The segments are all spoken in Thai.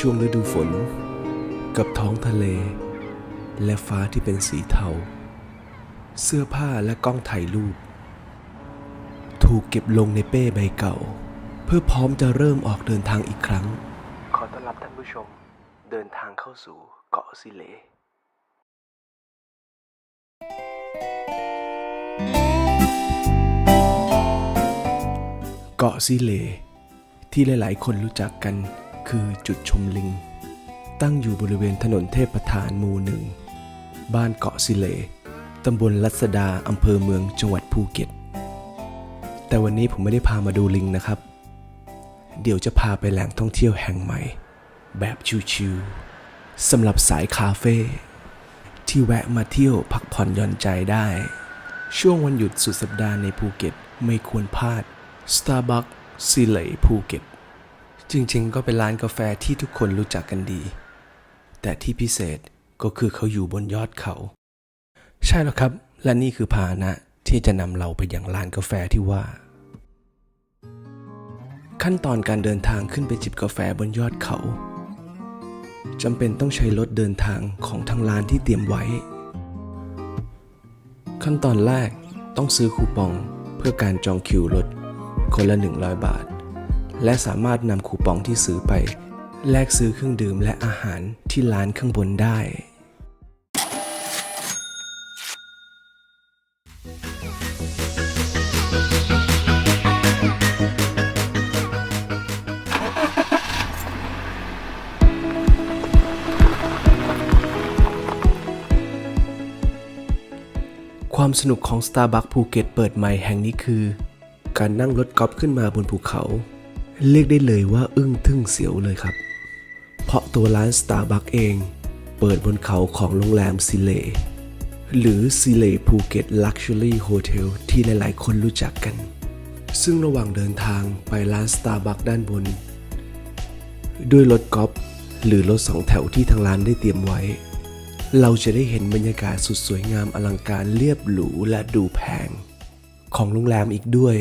ช่วงฤดูฝน กับท้องทะเล และฟ้าที่เป็นสีเทา เสื้อผ้าและกล้องถ่ายรูป ถูกเก็บลงในเป้ใบเก่า เพื่อพร้อมจะเริ่มออกเดินทางอีกครั้ง ขอต้อนรับท่านผู้ชมเดินทางเข้าสู่เกาะซิเลเกาะซิเล ที่หลาย ๆ คนรู้จักกัน คือจุดชมลิง ตั้งอยู่บริเวณถนนเทพประธานหมู่หนึ่ง บ้านเกาะซิเลตำบลลัสดาอำเภอเมืองจังหวัดภูเก็ต แต่วันนี้ผมไม่ได้พามาดูลิงนะครับ เดี๋ยวจะพาไปแหล่งท่องเที่ยวแห่งใหม่ แบบชิวๆสำหรับสายคาเฟ่ที่แวะมาเที่ยวพักผ่อนหย่อนใจได้ ช่วงวันหยุดสุดสัปดาห์ในภูเก็ตไม่ควรพลาด Starbucks ซิเลภูเก็ต จริงๆ ก็เป็นร้านกาแฟที่ทุกคนรู้จักกันดี แต่ที่พิเศษก็คือเขาอยู่บนยอดเขา ใช่แล้วครับ และนี่คือพาหนะที่จะนำเราไปยังร้านกาแฟที่ว่า ขั้นตอนการเดินทางขึ้นไปจิบกาแฟบนยอดเขาจำเป็นต้องใช้รถเดินทางของทางร้านที่เตรียมไว้ ขั้นตอนแรกต้องซื้อคูปองเพื่อการจองคิวรถคนละ 100 บาท และสามารถนำคูปองที่ซื้อไป แลกซื้อเครื่องดื่มและอาหารที่ร้านข้างบนได้ ความสนุกของ Starbucks ภูเก็ตเปิดใหม่แห่งนี้คือ การนั่งรถกอล์ฟขึ้นมาบนภูเขา เรียกได้เลยว่าอึ้งทึ่งเสียวเลยครับ เพราะตัวร้าน Starbucks เอง เปิดบนเขาของโรงแรมซิเล หรือซิเลภูเก็ตลักชัวรี่โฮเทลที่หลายๆ คนรู้จักกัน ซึ่งระหว่างเดินทางไปร้าน Starbucks ด้านบน ด้วยรถกอล์ฟหรือรถสองแถวที่ทางร้านได้เตรียมไว้ เราจะได้เห็นบรรยากาศสุดสวยงามอลังการเรียบหรูและดูแพง ของโรงแรมอีกด้วย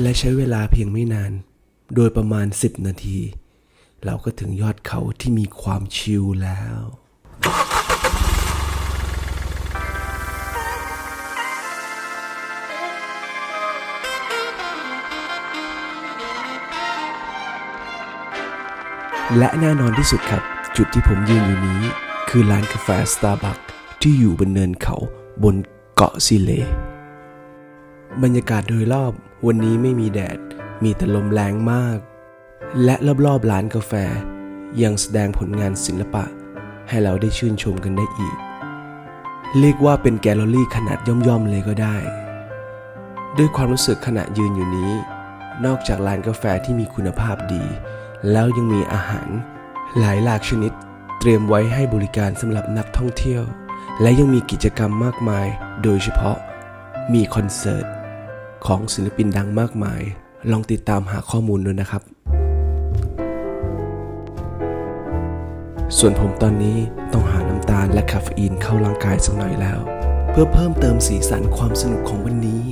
และใช้เวลาเพียงไม่นาน โดยประมาณ 10 นาที เราก็ถึงยอดเขาที่มีความชิลแล้ว และแน่นอนที่สุดครับ จุดที่ผมยืนอยู่นี้ คือร้านกาแฟ Starbucks ที่อยู่บนเนินเขาบนเกาะซิเล บรรยากาศโดยรอบ วันนี้ไม่มีแดด มีแต่ลมแรงมาก และรอบๆร้านกาแฟ ยังแสดงผลงานศิลปะ ให้เราได้ชื่นชมกันได้อีก เรียกว่าเป็นแกลเลอรี่ขนาดย่อมๆเลยก็ได้ ด้วยความรู้สึกขณะยืนอยู่นี้ นอกจากร้านกาแฟที่มีคุณภาพดี แล้วยังมีอาหาร หลายหลากชนิด เตรียมไว้ให้บริการสำหรับนักท่องเที่ยว และยังมีกิจกรรมมากมาย โดยเฉพาะมีคอนเสิร์ต ของศิลปินดังมากมาย ลองติดตามหาข้อมูลด้วยนะครับ ส่วนผมตอนนี้ต้องหาน้ำตาลและคาเฟอีนเข้าร่างกายสักหน่อยแล้ว เพื่อเพิ่มเติมสีสันความสนุกของวันนี้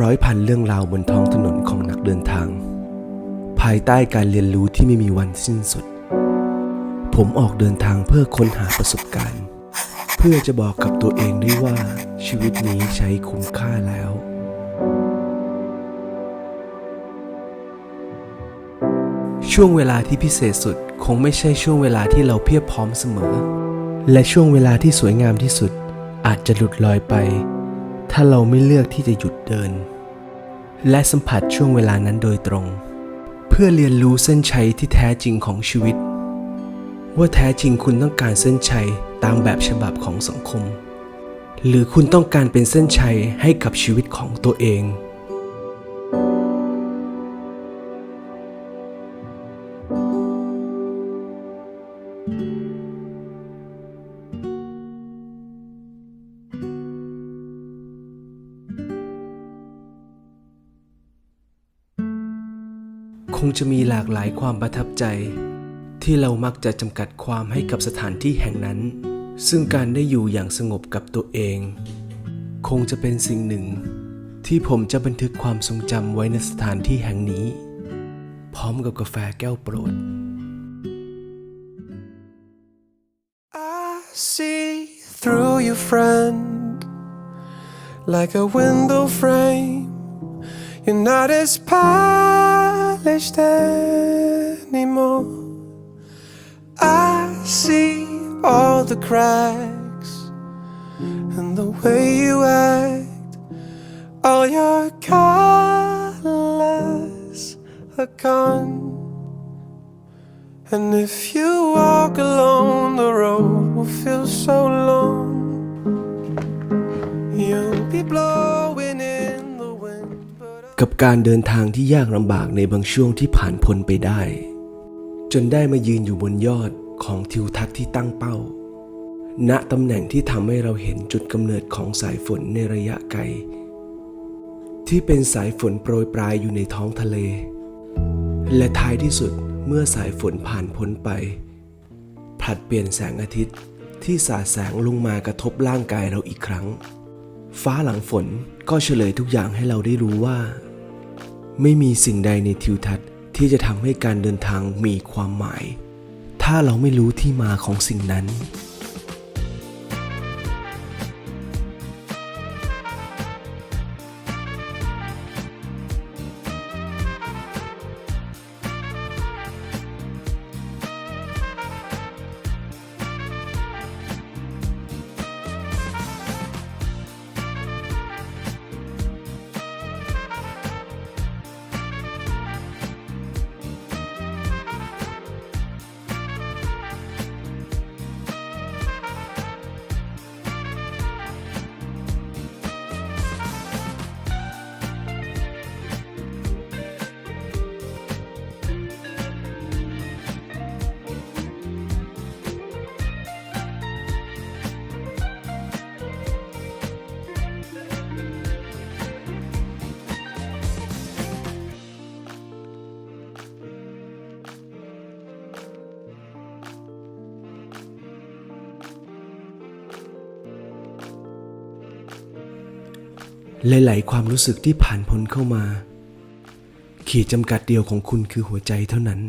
ร้อยพันเรื่องราวบนท้องถนนของนักเดินทาง ภายใต้การเรียนรู้ที่ไม่มีวันสิ้นสุด ผมออกเดินทางเพื่อค้นหาประสบการณ์ เพื่อจะบอกกับตัวเองได้ว่าชีวิตนี้ใช้คุ้มค่าแล้วช่วงเวลาที่พิเศษสุดคงไม่ใช่ช่วงเวลาที่เราเพียบพร้อมเสมอ และช่วงเวลาที่สวยงามที่สุดอาจจะหลุดลอยไป ถ้าเราไม่เลือกที่จะหยุดเดิน และสัมผัสช่วงเวลานั้นโดยตรง เพื่อเรียนรู้เส้นชัยที่แท้จริงของชีวิต ว่าแท้จริงคุณต้องการเส้นชัยตามแบบฉบับของสังคม หรือคุณต้องการเป็นเส้นชัยให้กับชีวิตของตัวเอง งจะมีหลากหลายความประทับใจ ที่เรามักจะจำกัดความให้กับสถานที่แห่งนั้น ซึ่งการได้อยู่อย่างสงบกับตัวเอง คงจะเป็นสิ่งหนึ่ง ที่ผมจะบันทึกความทรงจำไว้ในสถานที่แห่งนี้ พร้อมกับกาแฟแก้วโปรด I see through you, friend, like a window frame. You're not as anymore. I see all the cracks and the way you act. All your colors are gone. And if you walk alone, the road will feel so long. You'll be blowing การเดินทางที่ยากลำบากในบางช่วงที่ผ่านพ้นไปได้ จนได้มายืนอยู่บนยอดของทิวทัศน์ที่ตั้งเป้า ณตำแหน่งที่ทำให้เราเห็นจุดกำเนิดของสายฝนในระยะไกล ที่เป็นสายฝนโปรยปลายอยู่ในท้องทะเล และท้ายที่สุดเมื่อสายฝนผ่านพ้นไปผลัดเปลี่ยนแสงอาทิตย์ที่สาดแสงลงมากระทบร่างกายเราอีกครั้ง ฟ้าหลังฝนก็เฉลยทุกอย่างให้เราได้รู้ว่า ไม่มีสิ่งใดในทิวทัศน์ที่จะทำให้การเดินทางมีความหมาย ถ้าเราไม่รู้ที่มาของสิ่งนั้น หลายๆความรู้สึกที่ผ่านพ้นเข้ามา ขีดจำกัดเดียวของคุณคือหัวใจเท่านั้น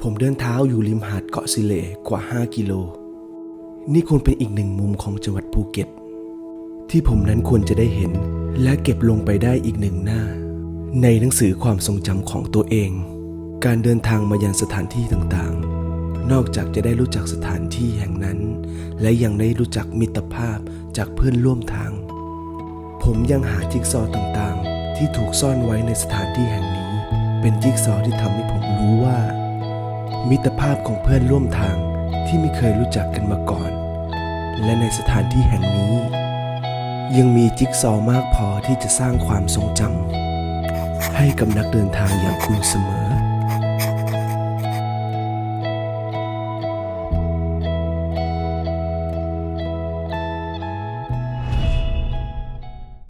ผมเดินเท้าอยู่ริมหาดเกาะสิเลกว่า 5 กิโล นี่คงเป็นอีกหนึ่งมุมของจังหวัดภูเก็ต ที่ผมนั้นควรจะได้เห็น และเก็บลงไปได้อีกหนึ่งหน้า ในหนังสือความทรงจำของตัวเอง การเดินทางมายังสถานที่ต่างๆ นอกจากจะได้รู้จักสถานที่แห่งนั้น และยังได้รู้จักมิตรภาพจากเพื่อนร่วมทาง ผมยังหาจิ๊กซอว์ต่างๆ ที่ถูกซ่อนไว้ในสถานที่แห่งนี้ เป็นจิ๊กซอว์ที่ทำให้ผมรู้ว่า มิตรภาพของเพื่อนร่วมทางที่ไม่เคยรู้จักกันมาก่อน และในสถานที่แห่งนี้ ยังมีจิ๊กซอว์มากพอที่จะสร้างความทรงจำให้กับนักเดินทางอย่างคุณเสมอ